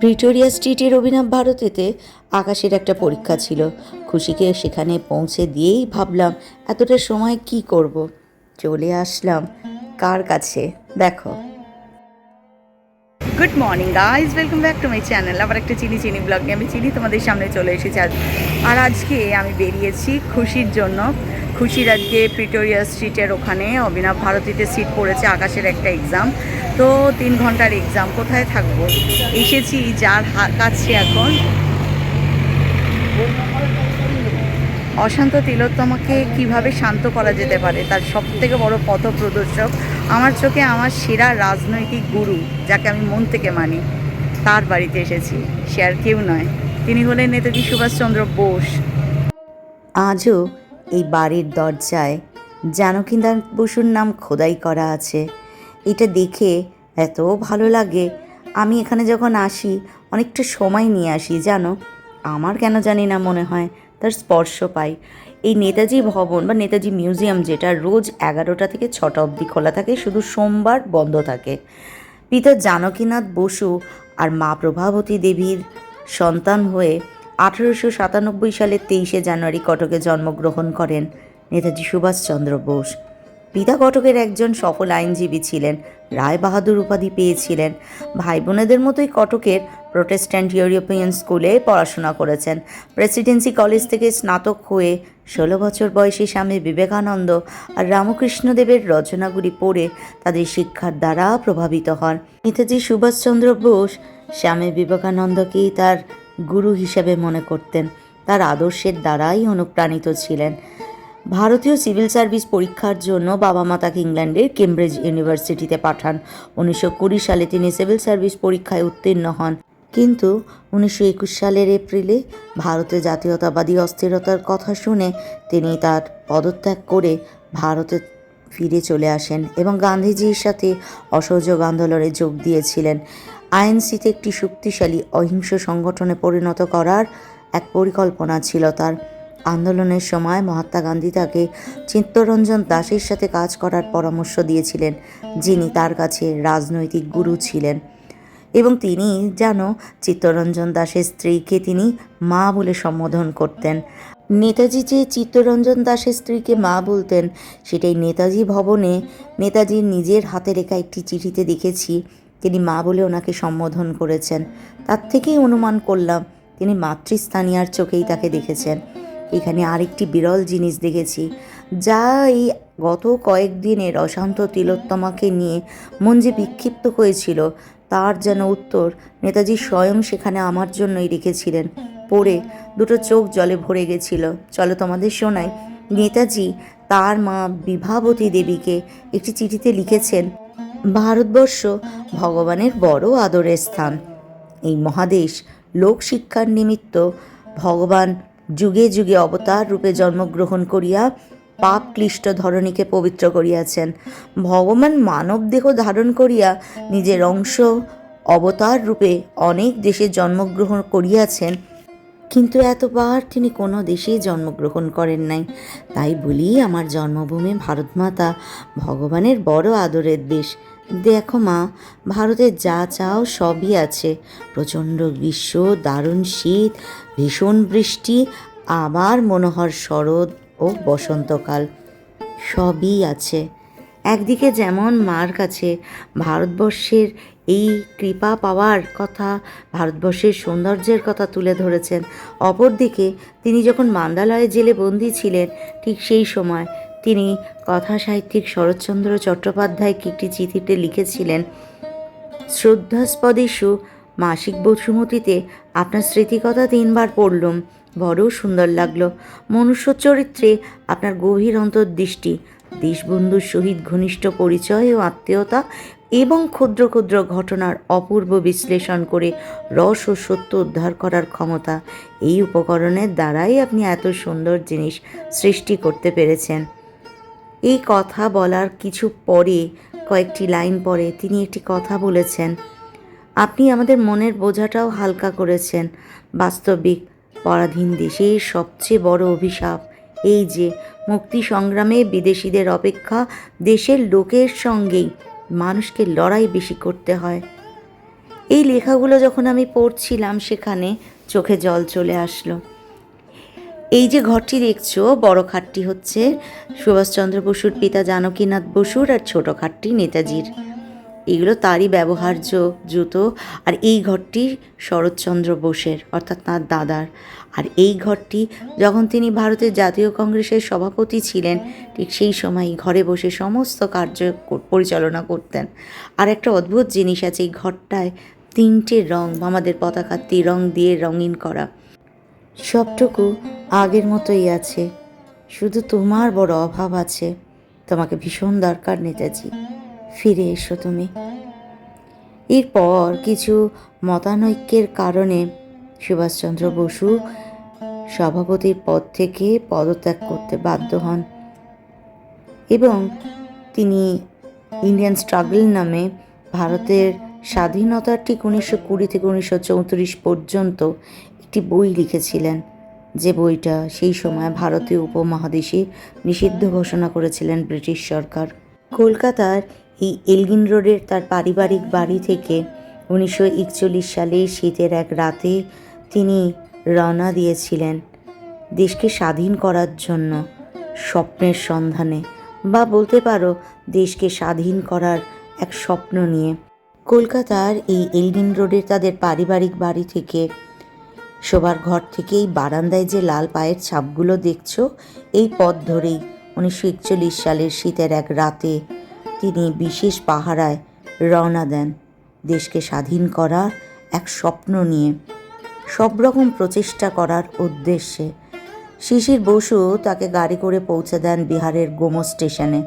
Pretoria স্ট্রিটের অভিনব ভারতেতে আকাশের একটা পরীক্ষা ছিল। খুশিকে সেখানে পৌঁছে দিয়েই ভাবলাম, এতটা সময় কি করব? চলে আসলাম কার কাছে? দেখো। Good morning guys welcome back to my channel আবার একটা চিনি চিনি ব্লগ নিয়ে আমি চিনি তোমাদের সামনে চলে এসেছি আর আজকে আমি বেরিয়েছি খুশির জন্য। খুশির আজকে প্রিটোরিয়া স্ট্রিটের ওখানে অভিনব ভারতীতে সিট পড়েছে, আকাশের একটা এক্সাম তো তিন ঘণ্টার এক্সাম কোথায় থাকব? এসেছি যার কাছে এখন। অশান্ত তিলোত্তমাকে কীভাবে শান্ত করা যেতে পারে? তার সব থেকে বড় পথ প্রদর্শক আমার চোখে আমার সেরা রাজনৈতিক গুরু, যাকে আমি মন থেকে মানি, তার বাড়িতে এসেছি। সে আর কেউ নয়। তিনি হলেন নেতাজি সুভাষচন্দ্র বোস। আজও এই বাড়ির দরজায় জানকীদার বসুর নাম খোদাই করা আছে। এটা দেখে এত ভালো লাগে। আমি এখানে যখন আসি, অনেকটা সময় নিয়ে আসি, জানো? আমার কেন জানি না মনে হয়, তার স্পর্শ পাই। এই নেতাজি ভবন বা নেতাজি মিউজিয়াম যেটা রোজ এগারোটা থেকে ছটা অবধি খোলা থাকে, শুধু সোমবার বন্ধ থাকে। পিতা জানকীনাথ বসু আর মা প্রভাবতী দেবীর সন্তান হয়ে আঠারোশো সাতানব্বই সালের তেইশে জানুয়ারি কটকে জন্মগ্রহণ করেন নেতাজি সুভাষচন্দ্র বোস। পিতা কটকের একজন সফল আইনজীবী ছিলেন রায় বাহাদুর উপাধি পেয়েছিলেন। ভাই বোনেদের মতোই কটকের প্রোটেস্ট্যান্ট ইউরোপিয়ান স্কুলে পড়াশোনা করেছেন। প্রেসিডেন্সি কলেজ থেকে স্নাতক হয়ে ষোলো বছর বয়সী স্বামী বিবেকানন্দ আর রামকৃষ্ণদেবের রচনাগুলি পড়ে তাদের শিক্ষার দ্বারা প্রভাবিত হন। নেতাজি সুভাষচন্দ্র বোস স্বামী বিবেকানন্দকেই তার গুরু হিসেবে মনে করতেন। তার আদর্শের দ্বারাই অনুপ্রাণিত ছিলেন। ভারতীয় সিভিল সার্ভিস পরীক্ষার জন্য বাবা মা তাকে ইংল্যান্ডের কেমব্রিজ ইউনিভার্সিটিতে পাঠান। উনিশশো কুড়ি সালে তিনি সিভিল সার্ভিস পরীক্ষায় উত্তীর্ণ হন। কিন্তু উনিশশো একুশ সালের এপ্রিলে ভারতে জাতীয়তাবাদী অস্থিরতার কথা শুনে তিনি তার পদত্যাগ করে ভারতে ফিরে চলে আসেন এবং গান্ধীজির সাথে অসহযোগ আন্দোলনে যোগ দিয়েছিলেন। আইএনসিতে একটি শক্তিশালী অহিংস সংগঠনে পরিণত করার এক পরিকল্পনা ছিল তার। আন্দোলনের সময় মহাত্মা গান্ধী তাকে চিত্তরঞ্জন দাসের সাথে কাজ করার পরামর্শ দিয়েছিলেন, যিনি তার কাছে রাজনৈতিক গুরু ছিলেন। এবং তিনি যেন চিত্তরঞ্জন দাসের স্ত্রীকে তিনি মা বলে সম্বোধন করতেন। নেতাজি যে চিত্তরঞ্জন দাসের স্ত্রীকে মা বলতেন, সেটাই নেতাজি ভবনে, নেতাজির নিজের হাতে লেখা একটি চিঠিতে দেখেছি। তিনি মা বলে ওনাকে সম্বোধন করেছেন। তার থেকেই অনুমান করলাম, তিনি মাতৃস্থানীয়ার চোখেই তাকে দেখেছেন। এখানে আরেকটি বিরল জিনিস দেখেছি, যা এই গত কয়েকদিনের অশান্ত তিলোত্তমাকে নিয়ে মন যে বিক্ষিপ্ত হয়েছিল, তার যেন উত্তর নেতাজি স্বয়ং সেখানে আমার জন্যই রেখেছিলেন। পড়ে দুটো চোখ জলে ভরে গেছিল। চলো তোমাদের শোনাই, নেতাজি তার মা বিভাবতী দেবীকে একটি চিঠিতে লিখেছেন ভারতবর্ষ ভগবানের বড় আদরের স্থান। এই মহাদেশ লোকশিক্ষার নিমিত্ত ভগবান যুগে যুগে অবতার রূপে জন্মগ্রহণ করিয়া পাপ ক্লিষ্ট ধরণীকে পবিত্র করিয়াছেন। ভগবান মানব দেহ ধারণ করিয়া নিজের অংশ অবতার রূপে অনেক দেশে জন্মগ্রহণ করিয়াছেন, কিন্তু এতবার তিনি কোনো দেশেই জন্মগ্রহণ করেন নাই। তাই বলি, আমার জন্মভূমি ভারতমাতা ভগবানের বড় আদরের দেশ। দেখো মা, ভারতে যা চাও সবই আছে। প্রচণ্ড গ্রীষ্ম, দারুণ শীত, ভীষণ বৃষ্টি, আবার মনোহর শরৎ ও বসন্তকাল। সবই আছে। একদিকে যেমন মার কাছে ভারতবর্ষের এই কৃপা পাওয়ার কথা, ভারতবর্ষের সৌন্দর্যের কথা তুলে ধরেছেন। অপরদিকে তিনি যখন মান্দালয়ে জেলে বন্দী ছিলেন, ঠিক সেই সময় তিনি কথা সাহিত্যিক শরৎচন্দ্র চট্টোপাধ্যায়কে একটি চিঠিতে লিখেছিলেন শ্রদ্ধাস্পদেশু মাসিক বসুমতিতে আপনার স্মৃতিকথা তিনবার পড়লুম বড় সুন্দর লাগল। মনুষ্য চরিত্রে আপনার গভীর অন্তর্দৃষ্টি, দেশবন্ধুর সহিত ঘনিষ্ঠ পরিচয় ও আত্মীয়তা এবং ক্ষুদ্র ক্ষুদ্র ঘটনার অপূর্ব বিশ্লেষণ করে রস ও সত্য উদ্ধার করার ক্ষমতা, এই উপকরণের দ্বারাই আপনি এত সুন্দর জিনিস সৃষ্টি করতে পেরেছেন। এই কথা বলার কিছু পরে, কয়েকটি লাইন পরে তিনি একটি কথা বলেছেন। আপনি আমাদের মনের বোঝাটাও হালকা করেছেন। বাস্তবিক পরাধীন দেশের সবচেয়ে বড় অভিশাপ এই যে মুক্তি সংগ্রামে বিদেশিদের অপেক্ষা দেশের লোকের সঙ্গেই মানুষকে লড়াই বেশি করতে হয়। এই লেখাগুলো যখন আমি পড়ছিলাম সেখানে চোখে জল চলে আসলো। এই যে ঘরটি দেখছ, বড় খাটটি হচ্ছে সুভাষচন্দ্র বসুর পিতা জানকীনাথ বসুর আর ছোট খাটটি নেতাজির। এগুলো তারই ব্যবহার্য জুতো আর এই ঘরটি শরৎচন্দ্র বোসের, অর্থাৎ তাঁর দাদার। আর এই ঘরটি যখন তিনি ভারতের জাতীয় কংগ্রেসের সভাপতি ছিলেন, ঠিক সেই সময় ঘরে বসে সমস্ত কার্য পরিচালনা করতেন। আর একটা অদ্ভুত জিনিস আছে, এই ঘরটায় তিনটে রং, আমাদের পতাকার রং দিয়ে রঙিন করা। সবটুকু আগের মতোই আছে। শুধু তোমার বড় অভাব আছে। তোমাকে ভীষণ দরকার নেতাজি। ফিরে এসো তুমি। এরপর কিছু মতানৈক্যের কারণে সুভাষচন্দ্র বসু সভাপতির পদ থেকে পদত্যাগ করতে বাধ্য হন এবং তিনি ইন্ডিয়ান স্ট্রাগল নামে ভারতের স্বাধীনতার ঠিক উনিশশো কুড়ি থেকে উনিশশো চৌত্রিশ পর্যন্ত একটি বই লিখেছিলেন, যে বইটা সেই সময় ভারতীয় উপমহাদেশে নিষিদ্ধ ঘোষণা করেছিলেন ব্রিটিশ সরকার। কলকাতার এই এলগিন রোডের তার পারিবারিক বাড়ি থেকে উনিশশো একচল্লিশ সালে শীতের এক রাতে তিনি রওনা দিয়েছিলেন দেশকে স্বাধীন করার জন্য স্বপ্নের সন্ধানে, বা বলতে পারো দেশকে স্বাধীন করার এক স্বপ্ন নিয়ে। কলকাতার এই এলগিন রোডের তাদের পারিবারিক বাড়ি থেকে শোবার ঘর থেকেই বারান্দায় যে লাল পায়ের ছাপগুলো দেখছ, এই পথ ধরেই উনিশশো একচল্লিশ সালের শীতের এক রাতে তিনি বিশেষ পাহারায় রওনা দেন দেশকে স্বাধীন করার এক স্বপ্ন নিয়ে। সব রকম প্রচেষ্টা করার উদ্দেশ্যে। শিশির বসু তাকে গাড়ি করে পৌঁছে দেন বিহারের গোমো স্টেশনে।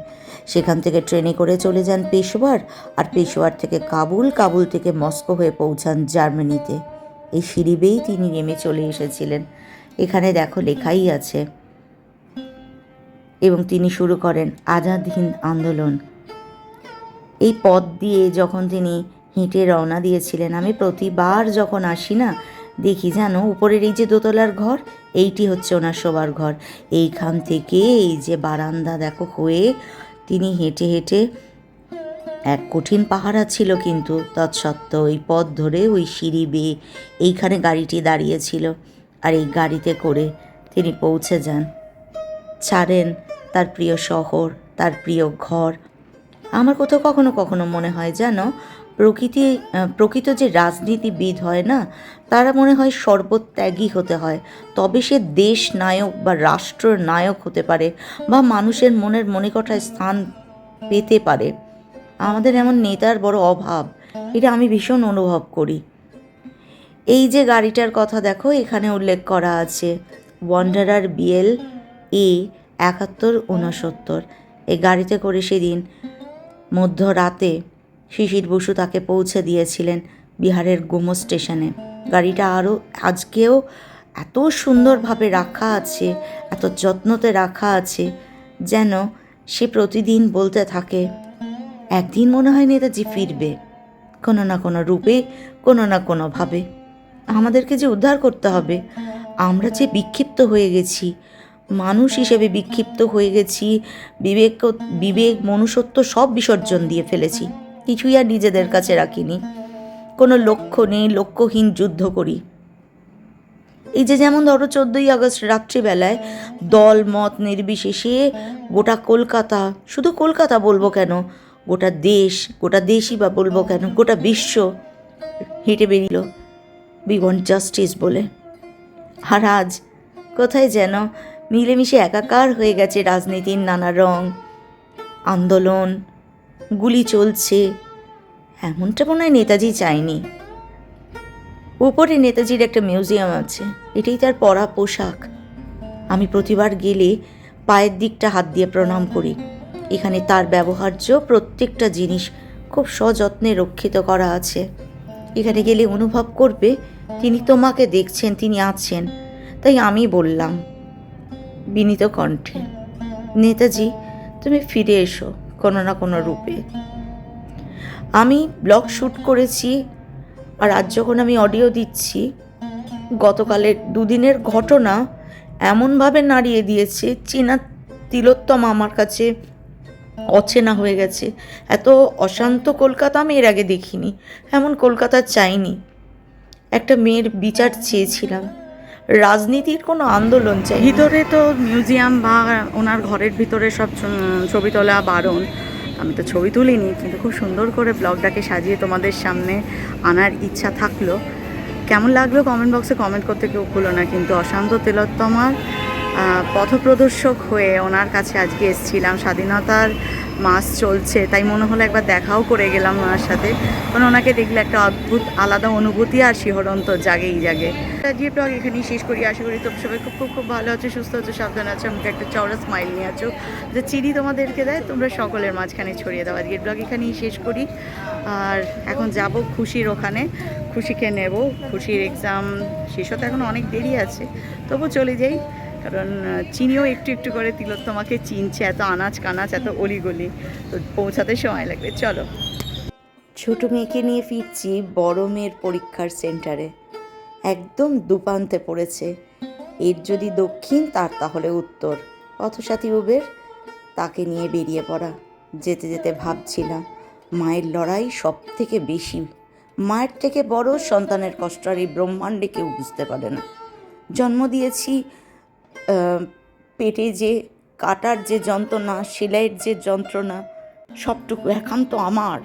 সেখান থেকে ট্রেনে করে চলে যান পেশোয়ার আর পেশোয়ার থেকে কাবুল কাবুল থেকে মস্কো হয়ে পৌঁছান জার্মানিতে। এই সিঁড়ি তিনি নেমে চলে এসেছিলেন। এখানে দেখো লেখাই আছে। এবং তিনি শুরু করেন আজাদ হিন্দ আন্দোলন। এই পথ দিয়ে যখন তিনি হেঁটে রওনা দিয়েছিলেন, আমি প্রতিবার যখন আসি না, দেখি জানো, উপরের এই যে দোতলার ঘর, এইটি হচ্ছে ওনার শোবার ঘর। এইখান থেকে এই যে বারান্দা দেখো হয়ে তিনি হেঁটে হেঁটে এক কঠিন পাহারা ছিল কিন্তু তৎসত্ত্বেও ওই পথ ধরে ওই সিঁড়ি বেয়ে এইখানে গাড়িটি দাঁড়িয়েছিল আর এই গাড়িতে করে তিনি পৌঁছে যান। ছাড়েন তার প্রিয় শহর, তার প্রিয় ঘর। আমার কোথাও কখনো কখনো মনে হয় যেন প্রকৃতি প্রকৃত যে রাজনীতিবিদ হয় না, তারা মনে হয় সর্বত্যাগী হতে হয়। তবে সে দেশ নায়ক বা রাষ্ট্র নায়ক হতে পারে বা মানুষের মনের মনিকটায় স্থান পেতে পারে। আমাদের এমন নেতার বড় অভাব, এটা আমি ভীষণ অনুভব করি। এই যে গাড়িটার কথা দেখো, এখানে উল্লেখ করা আছে ওয়ান্ডারার বিএল এ একাত্তর উনসত্তর এই গাড়িতে করে সেদিন মধ্যরাতে শিশির বসু তাকে পৌঁছে দিয়েছিলেন বিহারের গোমো স্টেশনে। গাড়িটা আরও আজকেও এত সুন্দরভাবে রাখা আছে, এত যত্নতে রাখা আছে, যেন সে প্রতিদিন বলতে থাকে একদিন মনে হয় নেতাজি ফিরবে, কোনো না কোনো রূপে, কোনো না কোনোভাবে আমাদেরকে যে উদ্ধার করতে হবে, আমরা যে বিক্ষিপ্ত হয়ে গেছি, মানুষ হিসেবে বিক্ষিপ্ত হয়ে গেছি, বিবেক বিবেক, মনুষ্যত্ব সব বিসর্জন দিয়ে ফেলেছি, কিছুই আর নিজেদের কাছে রাখিনি। কোনো লক্ষ্য নেই, লক্ষ্যহীন যুদ্ধ করি। এই যে যেমন ধরো চোদ্দোই আগস্ট রাত্রিবেলায় দল, মত নির্বিশেষে গোটা কলকাতা, শুধু কলকাতা বলব কেন গোটা দেশ, গোটা দেশই বা বলব কেন? গোটা বিশ্ব হেঁটে বেরিল বি ওয়ান্ট জাস্টিস বলে। আর আজ কোথায় যেন মিলেমিশে একাকার হয়ে গেছে রাজনীতির নানা রং। আন্দোলন, গুলি চলছে। এমনটা মনে হয় নেতাজি চায়নি। উপরে নেতাজির একটা মিউজিয়াম আছে, এটাই তার পরা পোশাক। আমি প্রতিবার গেলে পায়ের দিকটা হাত দিয়ে প্রণাম করি। এখানে তার ব্যবহার্য প্রত্যেকটা জিনিস খুব সযত্নে রক্ষিত করা আছে। এখানে গেলে অনুভব করবে, তিনি তোমাকে দেখছেন, তিনি আছেন। তাই আমি বললাম, বিনীত কণ্ঠে, নেতাজি, তুমি ফিরে এসো কোনো না কোনো রূপে। আমি ব্লগ শ্যুট করেছি আর আজ যখন আমি অডিও দিচ্ছি, গতকালের দুদিনের ঘটনা এমনভাবে নাড়িয়ে দিয়েছে, চীনা তিলোত্তম আমার কাছে অচেনা হয়ে গেছে। এত অশান্ত কলকাতা আমি এর আগে দেখিনি। এমন কলকাতা চাইনি। একটা মেয়ের বিচার চেয়েছিলাম। রাজনীতির কোনো আন্দোলন চাই ভিতরে তো মিউজিয়াম বা ওনার ঘরের ভিতরে সব ছবি তোলা বারণ। আমি তো ছবি তুলিনি, কিন্তু খুব সুন্দর করে ব্লগটাকে সাজিয়ে তোমাদের সামনে আনার ইচ্ছা থাকল। কেমন লাগল কমেন্ট বক্সে কমেন্ট করতে কেউ ভুলো না, কিন্তু অশান্ত তেলোত্তমার পথপ্রদর্শক হয়ে ওনার কাছে আজকে এসেছিলাম। স্বাধীনতার মাস চলছে, তাই মনে হলো একবার দেখাও করে গেলাম ওনার সাথে। কারণ ওনাকে দেখলে একটা অদ্ভুত, আলাদা অনুভূতি আর শিহরণ তো জাগেই জাগে। আজকে ব্লগ এখানেই শেষ করি, আশা করি তোমরা সবাই খুব খুব খুব ভালো আছো, সুস্থ আছো, সাবধান আছো, আমাকে একটা চওড়া স্মাইল নিয়ে আছো। যে চিনি তোমাদেরকে দেয়, তোমরা সকলের মাঝখানে ছড়িয়ে দাও। আজকের ব্লগ এখানেই শেষ করি। আর এখন যাব খুশির ওখানে। খুশিকে নেব, খুশির এক্সাম শেষ হতে এখন অনেক দেরি আছে। তবু চলে যাই। কারণ চিনিও একটু একটু করে তিলোত্তমাকে চিনছে, এত আনাজ কানাচ, এত অলিগলি। তো পৌঁছাতে সময় লাগবে, চলো। ছোট মেয়েকে নিয়ে ফিরছি বড় মেয়ের পরীক্ষার সেন্টারে। একদম দুপান্তে পড়েছে। এর যদি দক্ষিণ, তার তাহলে উত্তর। পথসাথী উবের, তাকে নিয়ে বেরিয়ে পড়া। যেতে যেতে ভাবছিলাম, মায়ের লড়াই সব থেকে বেশি। মায়ের থেকে বড় সন্তানের কষ্ট আর এই ব্রহ্মাণ্ডে কেউ বুঝতে পারে না। জন্ম দিয়েছি পেটে যে কাটার যে যন্ত্রণা, সেলাইয়ের যে যন্ত্রণা, সবটুকু একান্ত আমার।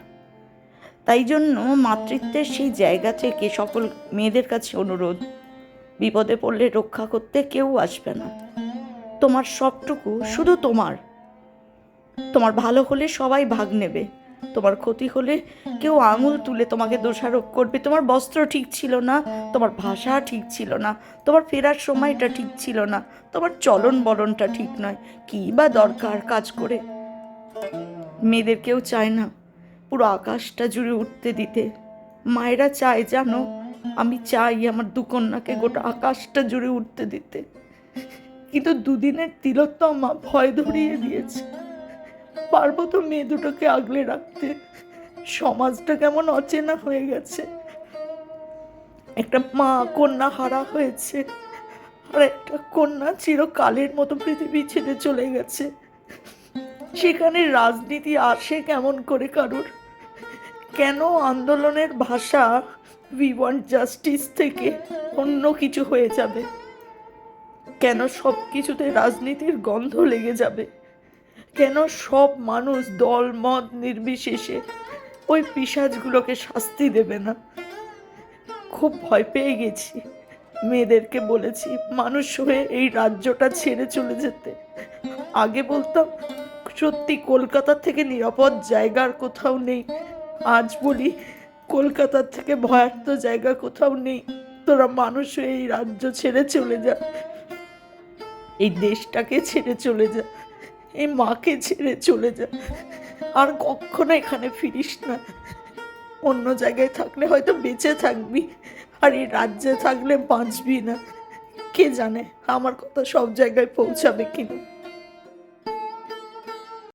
তাই জন্য মাতৃত্বের সেই জায়গা থেকে সকল মেয়েদের কাছে অনুরোধ, বিপদে পড়লে রক্ষা করতে কেউ আসবে না। তোমার সবটুকু শুধু তোমার। তোমার ভালো হলে সবাই ভাগ নেবে। তোমার ক্ষতি হলে কেউ আঙুল তুলে তোমাকে দোষারোপ করবে। তোমার বস্ত্র ঠিক ছিল না, তোমার ভাষা ঠিক ছিল না, তোমার ফেরার সময়টা ঠিক ছিল না, তোমার চলন বলনটা ঠিক নয়। কী বা দরকার কাজ করে? মেয়েদের কেউ চায় না পুরো আকাশটা জুড়ে উঠতে দিতে। মায়েরা চায় জানো, আমি চাই আমার দু কন্যাকে গোটা আকাশটা জুড়ে উঠতে দিতে। কিন্তু দুদিনের তিলোত্তমা ভয় ধরিয়ে দিয়েছে। পারব তো মেয়ে দুটোকে আগলে রাখতে। সমাজটা কেমন অচেনা হয়ে গেছে। একটা মা কন্যা হারা হয়েছে, আর একটা কন্যা চিরকালের মতো পৃথিবী ছেড়ে চলে গেছে। সেখানে রাজনীতি আসে কেমন করে কারুর? কেন আন্দোলনের ভাষা উই ওয়ান্ট জাস্টিস থেকে অন্য কিছু হয়ে যাবে? কেন সব কিছুতে রাজনীতির গন্ধ লেগে যাবে? কেন সব মানুষ দল, মত নির্বিশেষে ওই পিসাজগুলোকে শাস্তি দেবে না? খুব ভয় পেয়ে গেছি। মেয়েদেরকে বলেছি, মানুষ হয়ে এই রাজ্যটা ছেড়ে চলে যেতে। আগে বলতাম, সত্যি কলকাতার থেকে নিরাপদ জায়গার কোথাও নেই। আজ বলি কলকাতার থেকে ভয়ার্থ জায়গা কোথাও নেই। তোরা মানুষ হয়ে এই রাজ্য ছেড়ে চলে যা। এই দেশটাকে ছেড়ে চলে যা। এই মাকে ছেড়ে চলে যা। আর কখনো এখানে ফিরিস না। অন্য জায়গায় থাকলে হয়তো বেঁচে থাকবি, আর এই রাজ্যে থাকলে বাঁচবি না। কে জানে আমার কথা সব জায়গায় পৌঁছাবে কিনা।